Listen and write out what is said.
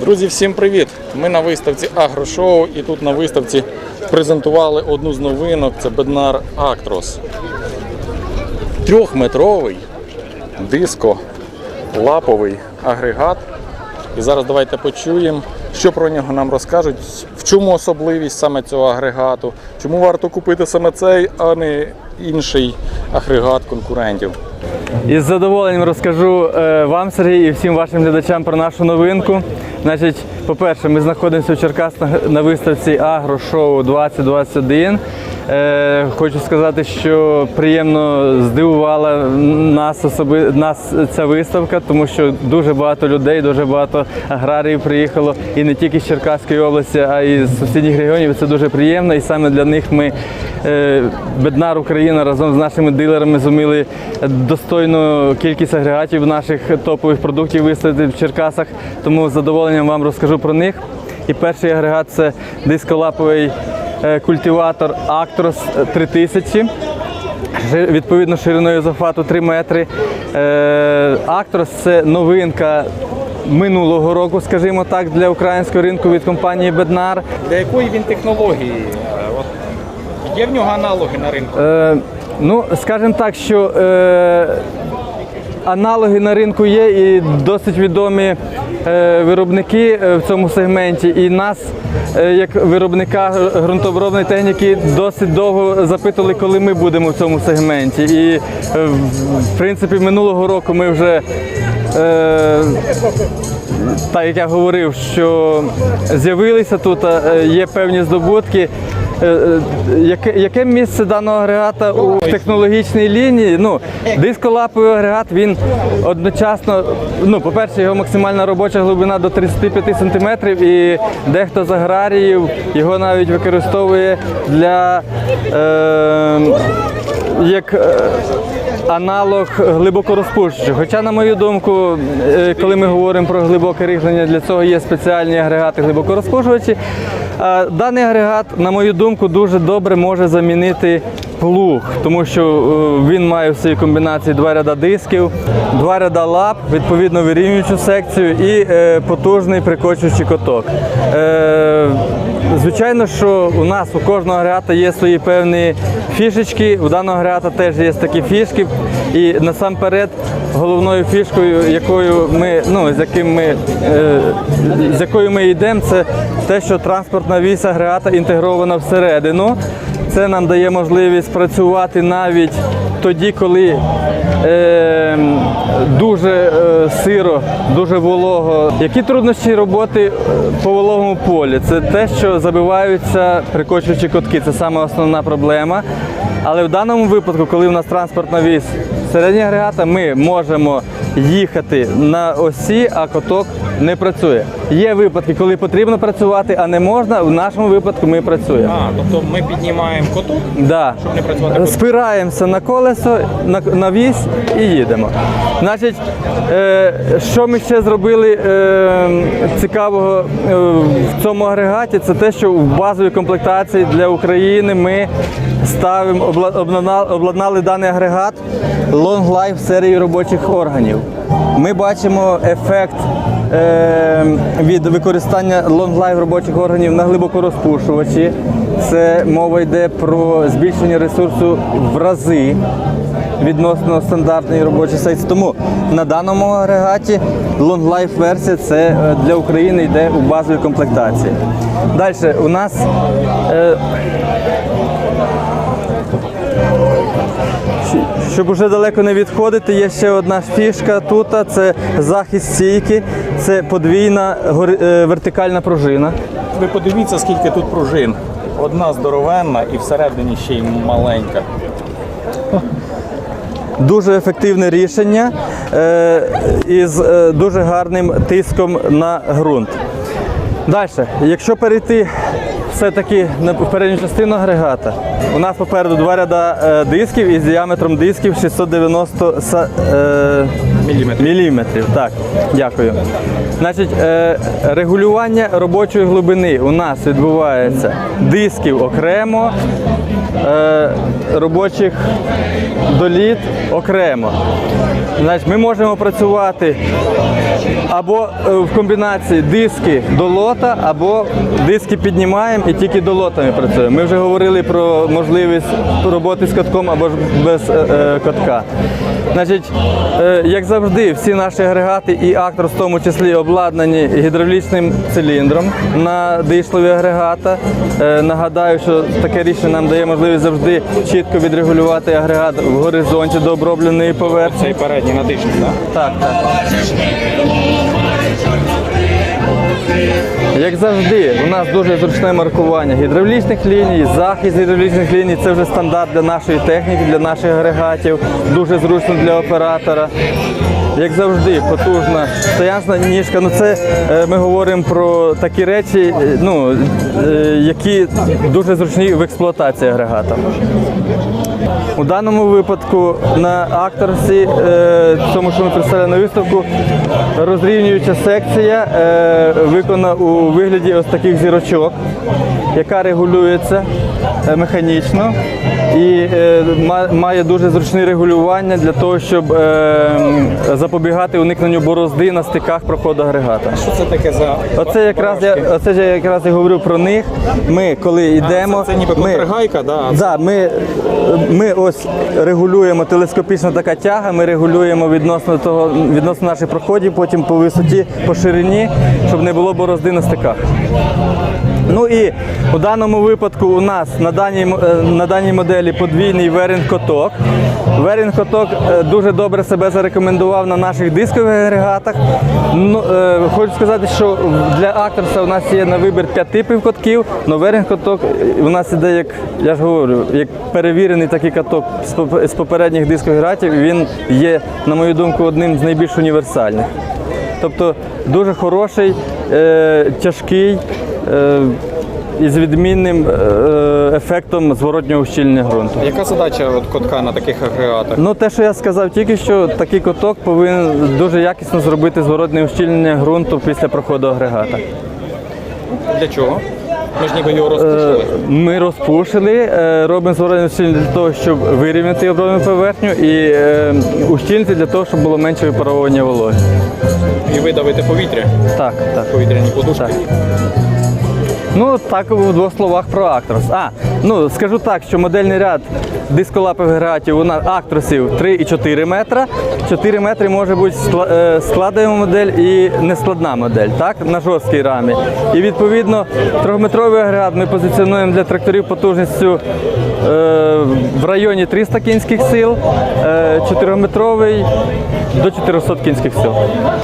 Друзі, всім привіт! Ми на виставці Агрошоу і тут на виставці презентували одну з новинок. Це Беднар Актрос. Трьохметровий диско лаповий агрегат. І зараз давайте почуємо, що про нього нам розкажуть, в чому особливість саме цього агрегату, чому варто купити саме цей, а не інший агрегат конкурентів. Із задоволенням розкажу е, вам, Сергій, і всім вашим глядачам про нашу новинку. Значить, по-перше, ми знаходимося в Черкасах на виставці Агрошоу 2021. Е, хочу сказати, що приємно здивувала нас особи нас ця виставка, тому що дуже багато людей, дуже багато аграріїв приїхало і не тільки з Черкаської області, а й з сусідніх регіонів. Це дуже приємно. І саме для них ми е, Беднар Україна разом з нашими дилерами зуміли достойну кількість агрегатів наших топових продуктів виставити в Черкасах. Тому з задоволенням вам розкажу про них. І перший агрегат це дисколаповий культиватор Actros 3000. Відповідно, шириною захвату 3 метри. Е, Actros – це новинка минулого року, скажімо так, для українського ринку від компанії Беднар. Для якої він технології? Е, От, є в нього аналоги на ринку? Е, ну, скажімо так, що е, аналоги на ринку є і досить відомі е, виробники е, в цьому сегменті. І нас, е, як виробника ґрунтообробної техніки, досить довго запитували, коли ми будемо в цьому сегменті. І в- принципі минулого року ми вже. Так як я говорив, що з'явилися тут, є певні здобутки. Е, е, Яке, яке місце даного агрегата у технологічній лінії? Ну, дисколаповий агрегат він одночасно, ну, по-перше, його максимальна робоча глибина до 35 см, і дехто з аграріїв його навіть використовує для е, як е, аналог глибокорозпушуючого. Хоча, на мою думку, е, коли ми говоримо про глибоке рихлення, для цього є спеціальні агрегати глибокорозпушувачі. Даний агрегат, на мою думку, дуже добре може замінити плуг, тому що е, він має в своїй комбінації два ряда дисків, два ряда лап, відповідно вирівнюючу секцію і е, потужний прикочуючий коток. Звичайно, що у нас у кожного агрегата є свої певні фішечки. У даного агрегата теж є такі фішки. І насамперед головною фішкою, якою ми, ну, з яким ми, е, з якою ми йдемо, це те, що транспортна вісь агрегата інтегрована всередину. Це нам дає можливість працювати навіть тоді, коли е, дуже е, сиро, дуже волого. Які труднощі роботи е, по вологому полі? Це те, що забиваються прикочуючі котки. Це саме основна проблема. Але в даному випадку, коли у нас транспортна вісь середня агрегата, ми можемо їхати на осі, а коток не працює. Є випадки, коли потрібно працювати, а не можна. В нашому випадку ми працюємо. А, тобто ми піднімаємо коту, Да. щоб не працювати коту. Спираємося на колесо, на, на вісь і їдемо. Значить, е, що ми ще зробили е, цікавого е, в цьому агрегаті, це те, що в базовій комплектації для України ми ставимо, обла- обладнали, обладнали даний агрегат Long Life серії робочих органів. Ми бачимо ефект е, від використання Life робочих органів на глибокорозпушувачі. Це мова йде про збільшення ресурсу в рази відносно стандартної робочої секції. Тому на даному агрегаті Life версія це е, для України йде у базовій комплектації. Далі у нас Щоб уже далеко не відходити, є ще одна фішка тут. Це захист стійки, це подвійна е, вертикальна пружина. Ви подивіться, скільки тут пружин. Одна здоровенна і всередині ще й маленька. Дуже ефективне рішення е, із е, дуже гарним тиском на ґрунт. Далі, якщо перейти все-таки на передню частину агрегата. У нас попереду два ряда е, дисків із діаметром дисків 690 са- е, Міліметрів. міліметрів. Так, дякую. Значить, е, регулювання робочої глибини у нас відбувається дисків окремо, робочих доліт окремо. Значить, ми можемо працювати або е, в комбінації диски до лота, або диски піднімаємо і тільки до лотами працюємо. Ми вже говорили про можливість роботи з катком або ж без е, е, катка. Значить, як завжди, всі наші агрегати і актор в тому числі обладнані гідравлічним циліндром на дишлові агрегата. Нагадаю, що таке рішення нам дає можливість завжди чітко відрегулювати агрегат в горизонті до обробленої поверхні. Цей передній надишний, так? Так, так. Як завжди, у нас дуже зручне маркування гідравлічних ліній, захист гідравлічних ліній це вже стандарт для нашої техніки, для наших агрегатів, дуже зручно для оператора. Як завжди, потужна стоянсна ніжка. Ну це е, ми говоримо про такі речі, е, ну, е, які дуже зручні в експлуатації агрегата. У даному випадку на акторсі, е, тому що ми представляємо на виставку, розрівнююча секція виконана у вигляді ось таких зірочок, яка регулюється механічно і е, має дуже зручне регулювання для того, щоб е, запобігати уникненню борозди на стиках проходу агрегата. Що це таке за Оце якраз я оце я якраз і говорю про них. Ми коли йдемо, це, це ніби ми, контргайка, да? Да, ми, ми ось регулюємо телескопічна така тяга, ми регулюємо відносно того, відносно наших проходів, потім по висоті, по ширині, щоб не було борозди на стиках. Ну і у даному випадку у нас на даній, е, на даній моделі подвійний верінг-коток. Верінг-коток е, дуже добре себе зарекомендував на наших дискових агрегатах. Ну, е, хочу сказати, що для акторса у нас є на вибір 5 типів котків, але верінг-коток е, у нас іде, як я ж говорю, як перевірений такий каток з попередніх дискових агрегатів. Він є, на мою думку, одним з найбільш універсальних. Тобто дуже хороший, е, тяжкий е, і з відмінним е, ефектом зворотнього ущільнення ґрунту. Яка задача от, котка на таких агрегатах? Ну, те, що я сказав тільки що, такий коток повинен дуже якісно зробити зворотне ущільнення ґрунту після проходу агрегата. Для чого? Ми ж ніби його Е, розпушили. Ми розпушили, робимо зворотне ущільнення для того, щоб вирівняти оброблену поверхню і ущільнити для того, щоб було менше випаровування вологи. І видавити повітря, Так, так. повітряні подушки. Так. Ну, так у двох словах про Актрос. А, ну скажу так, що модельний ряд дисколапових агрегатів у нас актросів 3 і 4 метра. 4 метри може бути е, модель і нескладна модель, так, на жорсткій рамі. І відповідно трьохметровий агрегат ми позиціонуємо для тракторів потужністю е, в районі 300 кінських сил, е, 4-метровий до 400 кінських сил.